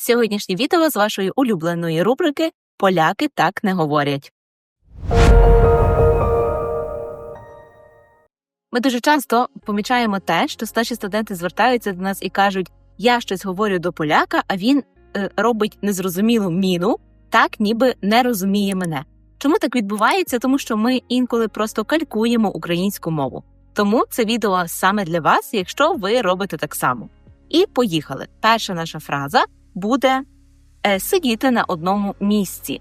Сьогоднішнє відео з вашої улюбленої рубрики Поляки так не говорять. Ми дуже часто помічаємо те, що старші студенти звертаються до нас і кажуть: я щось говорю до поляка, а він е, робить незрозумілу міну, так ніби не розуміє мене. Чому так відбувається? Тому що ми інколи просто калькуємо українську мову. Тому це відео саме для вас, якщо ви робите так само. І поїхали. Перша наша фраза буде е, сидіти на одному місці.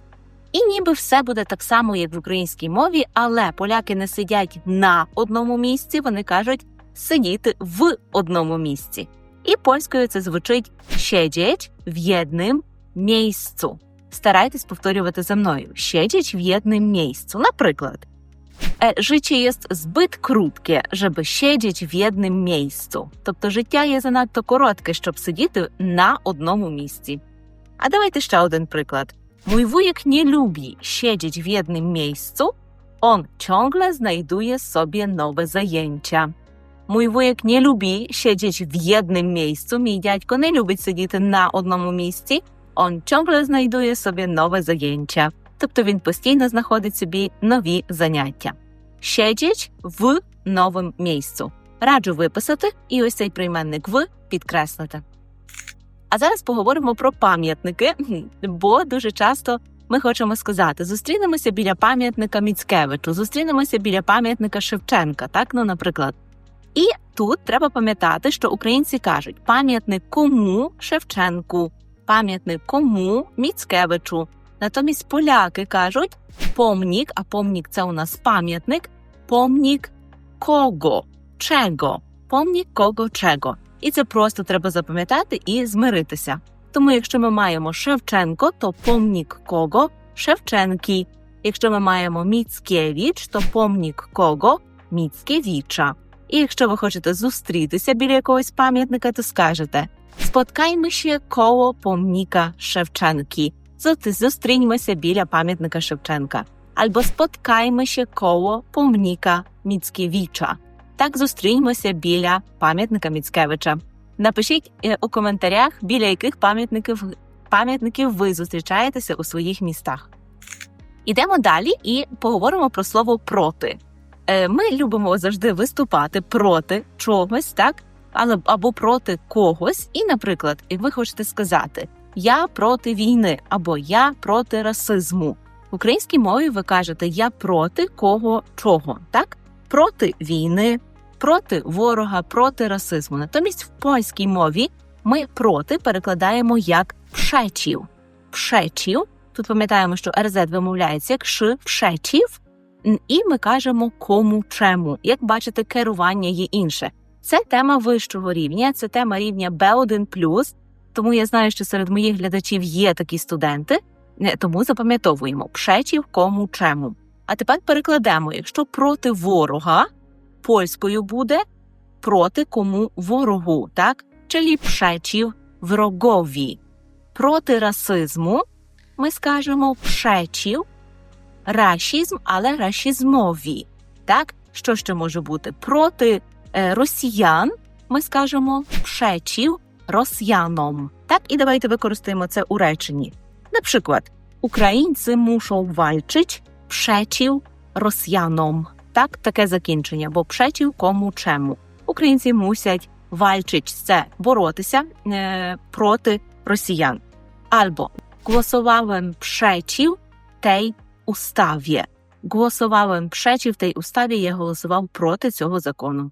І ніби все буде так само, як в українській мові, але поляки не сидять на одному місці, вони кажуть сидіти в одному місці. І польською це звучить siedzieć в jednym miejscu. Старайтесь повторювати за мною. Siedzieć w jednym miejscu. Наприклад, «Е, Życie jest zbyt krótkie, żeby siedzieć w jednym miejscu. Тобто життя є занадто коротке, щоб сидіти на одному місці. А давайте ще один приклад. Mój wujek nie lubi siedzieć w jednym miejscu. On ciągle znajduje sobie nowe zajęcia. Mój wujek nie lubi siedzieć w jednym miejscu. Мій дядько не любить сидіти на одному місці. Он ciągle znajduje sobie nowe zajęcia. Тобто він постійно знаходить собі нові заняття. Siedzieć в новому місцю. Раджу виписати і ось цей прийменник в підкреслити. А зараз поговоримо про пам'ятники, бо дуже часто ми хочемо сказати: зустрінемося біля пам'ятника Міцкевичу, зустрінемося біля пам'ятника Шевченка, так, ну, наприклад. І тут треба пам'ятати, що українці кажуть пам'ятник кому Шевченку, пам'ятник кому Міцкевичу. Натомість поляки кажуть помнік, а помнік це у нас пам'ятник, помнік кого, чего, помнік кого, чего. І це просто треба запам'ятати і змиритися. Тому, якщо ми маємо Шевченко, то помнік кого Шевченки. Якщо ми маємо Міцкевич, то помнік кого Міцкевича. І якщо ви хочете зустрітися біля якогось пам'ятника, то скажете Споткаймося коло помніка Шевченки. Зустріньмося біля пам'ятника Шевченка. Або споткаймося коло помніка Міцкевича. Так зустріньмося біля пам'ятника Міцкевича. Напишіть у коментарях, біля яких пам'ятників пам'ятників ви зустрічаєтеся у своїх містах. Ідемо далі і поговоримо про слово проти. Ми любимо завжди виступати проти чогось, так? Але або проти когось. І, наприклад, ви хочете сказати Я проти війни або Я проти расизму. В українській мові ви кажете Я проти кого чого, так? Проти війни, проти ворога, проти расизму. Натомість в польській мові ми проти перекладаємо як пшечів. Пшечів. Тут пам'ятаємо, що РЗ вимовляється як ш, пшечів, і ми кажемо кому чему. Як бачите, керування є інше. Це тема вищого рівня, це тема рівня B1+, тому я знаю, що серед моїх глядачів є такі студенти, Е, тому запам'ятовуємо пшечів кому чему. А тепер перекладемо, якщо проти ворога польською буде проти кому ворогу, так? Czyli przeciw wrogowi. Проти расизму ми скажемо przeciw расізм, але расізмові. Так? Що ще може бути? Проти е, росіян ми скажемо przeciw росіяном. Так, і давайте використаємо це у реченні. Наприклад, українці мушą walczyć przeciw росіяном. Так, таке закінчення, бо przeciw кому чему. Українці мусять walczyć – це боротися е, проти росіян. Albo głosowałem przeciw tej ustawie. Głosowałem przeciw tej ustawie, я голосував проти цього закону.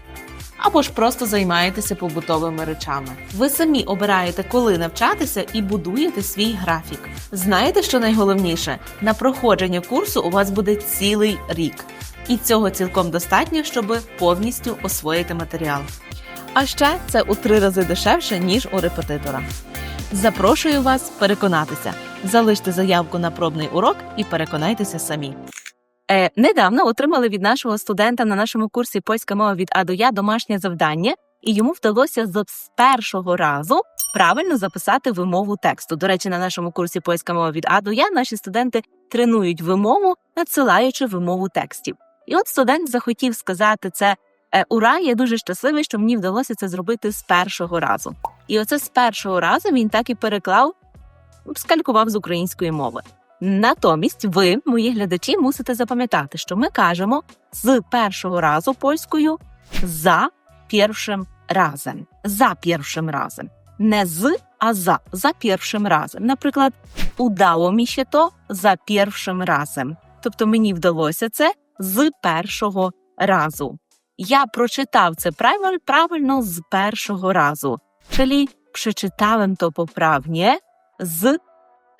Або ж просто займаєтеся побутовими речами. Ви самі обираєте, коли навчатися, і будуєте свій графік. Знаєте, що найголовніше? На проходження курсу у вас буде цілий рік, і цього цілком достатньо, щоб повністю освоїти матеріал. А ще це у три рази дешевше ніж у репетитора. Запрошую вас переконатися. Залиште заявку на пробний урок і переконайтеся самі. Е, недавно отримали від нашого студента на нашому курсі польська мова від А до Я домашнє завдання, і йому вдалося з першого разу правильно записати вимову тексту. До речі, на нашому курсі польська мова від А до Я наші студенти тренують вимову, надсилаючи вимову текстів. І от студент захотів сказати це. «Е, Ура, я дуже щасливий, що мені вдалося це зробити з першого разу. І оце з першого разу він так і переклав, скалькував з української мови. Натомість ви, мої глядачі, мусите запам'ятати, що ми кажемо з першого разу польською за першим разом. За першим разом. Не з, а за за першим разом. Наприклад, удало мені ще то за першим разом. Тобто мені вдалося це з першого разу. Я прочитав це правильно, правильно з першого разу. Czyli przeczytałem to poprawnie z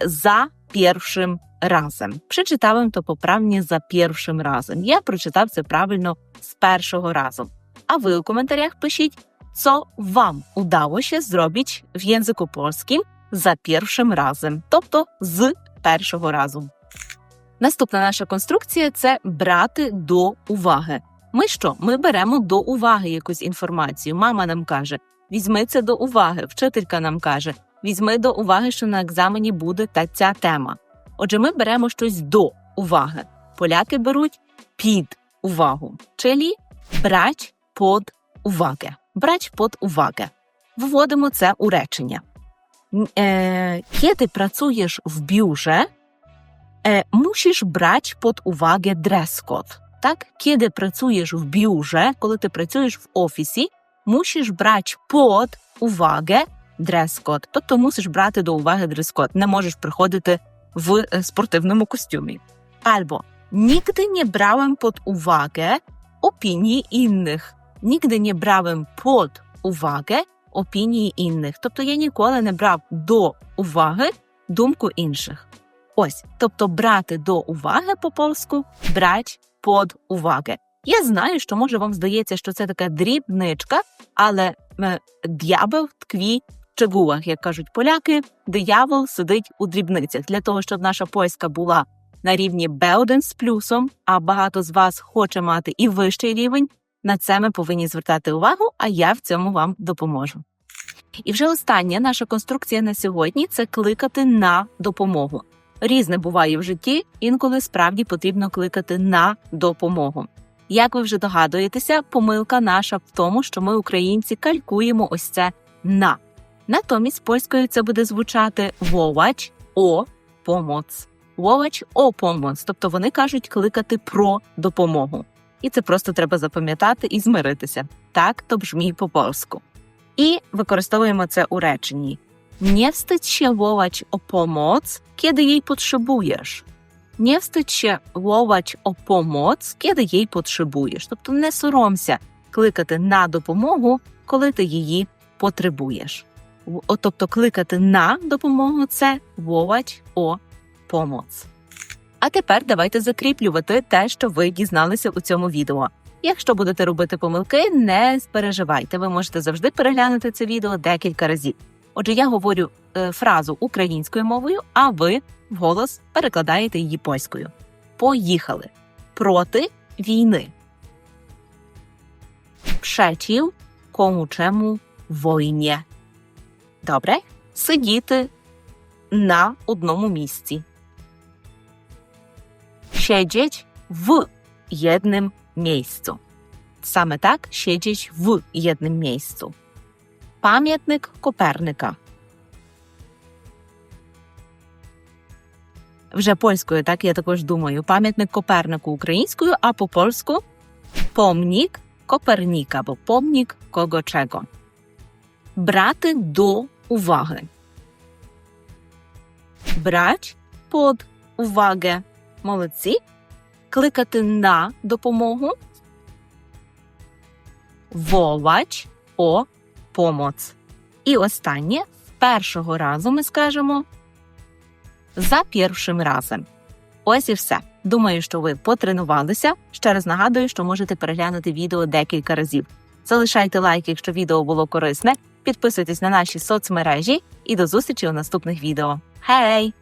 za pierwszym razem. Przeczytałem to poprawnie za pierwszym razem. Я прочитав це правильно з першого разу. А ви у коментарях пишіть, co вам удалося зробити в języku polskim за першим разом, тобто з першого разу. Наступна наша конструкція це брати до уваги. Ми що? Ми беремо до уваги якусь інформацію. Мама нам каже: візьми це до уваги. Вчителька нам каже: візьми до уваги, що на екзамені буде та ця тема. Отже, ми беремо щось до уваги. Поляки беруть під увагу, czyli брать под уваги. Брать под уваги. Вводимо це у речення. Е, Kiedy pracujesz w biurze, e, musisz brać pod uwagę dress code. Так, kiedy pracujesz w biurze, коли ти працюєш в офісі, мусиш брати под увагę дрес-код. Тобто мусиш брати до уваги дрес-код. Не можеш приходити w sportywnym kostiumie. Albo nigdy nie brałem pod uwagę opinii innych. Nigdy nie brałem pod uwagę opinii innych. Тобто я ніколи не брав до уваги думку інших. Ось, тобто брати до уваги по польську брать под уваги. Я знаю, що може вам здається, що це така дрібничка, але е, д'ябел ткві szczegółach, як кажуть поляки, диявол сидить у дрібницях для того, щоб наша польська була на рівні B1 з плюсом, а багато з вас хоче мати і вищий рівень. На це ми повинні звертати увагу, а я в цьому вам допоможу. І вже остання наша конструкція на сьогодні це кликати на допомогу. Різне буває в житті, інколи справді потрібно кликати на допомогу. Як ви вже догадуєтеся, помилка наша в тому, що ми, українці, калькуємо ось це на. Натомість польською це буде звучати вовач о помоц. Вовач о помоц. Тобто вони кажуть кликати про допомогу. І це просто треба запам'ятати і змиритися. Так, то бжмій по польську. І використовуємо це у реченні. Wstydź się wołać o pomoc, kiedy potrzebujesz. Nie wstydź się wołać o pomoc, kiedy jej potrzebujesz. Тобто не соромся кликати на допомогу, коли ти її потребуєш. Тобто кликати на допомогу це wołać о помоц. А тепер давайте закріплювати те, що ви дізналися у цьому відео. Якщо будете робити помилки, не переживайте. Ви можете завжди переглянути це відео декілька разів. Отже, я говорю е, фразу українською мовою, а ви вголос перекладаєте її польською. Поїхали проти війни. Przeciw чему wojnie. Добре? Сидіти на одному місці. Siedzieć w jednym miejscu. Саме так siedzieć w jednym miejscu. Pamiętnik Kopernika. Вже польською, так я також думаю. Пам'ятник Копернику українською, а по польську помнік Коперніка або помнік кого чого. Брати до уваги. Брать под увагę. Молодці. Кликати на допомогу. Волач о помоц. І останнє першого разу ми скажемо за першим разом. Ось і все. Думаю, що ви потренувалися. Ще раз нагадую, що можете переглянути відео декілька разів. Залишайте лайк, якщо відео було корисне. Підписуйтесь на наші соцмережі і до зустрічі у наступних відео. Гей!